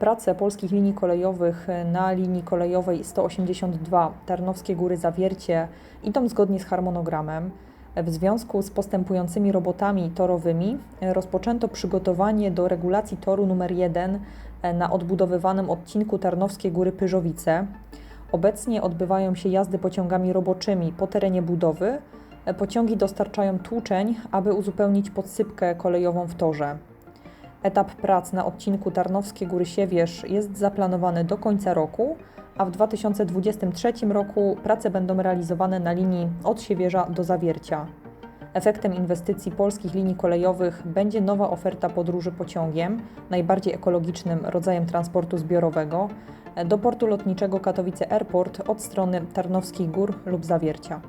Prace polskich linii kolejowych na linii kolejowej 182 Tarnowskie Góry Zawiercie idą zgodnie z harmonogramem. W związku z postępującymi robotami torowymi rozpoczęto przygotowanie do regulacji toru numer 1 na odbudowywanym odcinku Tarnowskie Góry Pyżowice. Obecnie odbywają się jazdy pociągami roboczymi po terenie budowy. Pociągi dostarczają tłuczeń, aby uzupełnić podsypkę kolejową w torze. Etap prac na odcinku Tarnowskie Góry Siewierz jest zaplanowany do końca roku, a w 2023 roku prace będą realizowane na linii od Siewierza do Zawiercia. Efektem inwestycji polskich linii kolejowych będzie nowa oferta podróży pociągiem, najbardziej ekologicznym rodzajem transportu zbiorowego, do portu lotniczego Katowice Airport od strony Tarnowskich Gór lub Zawiercia.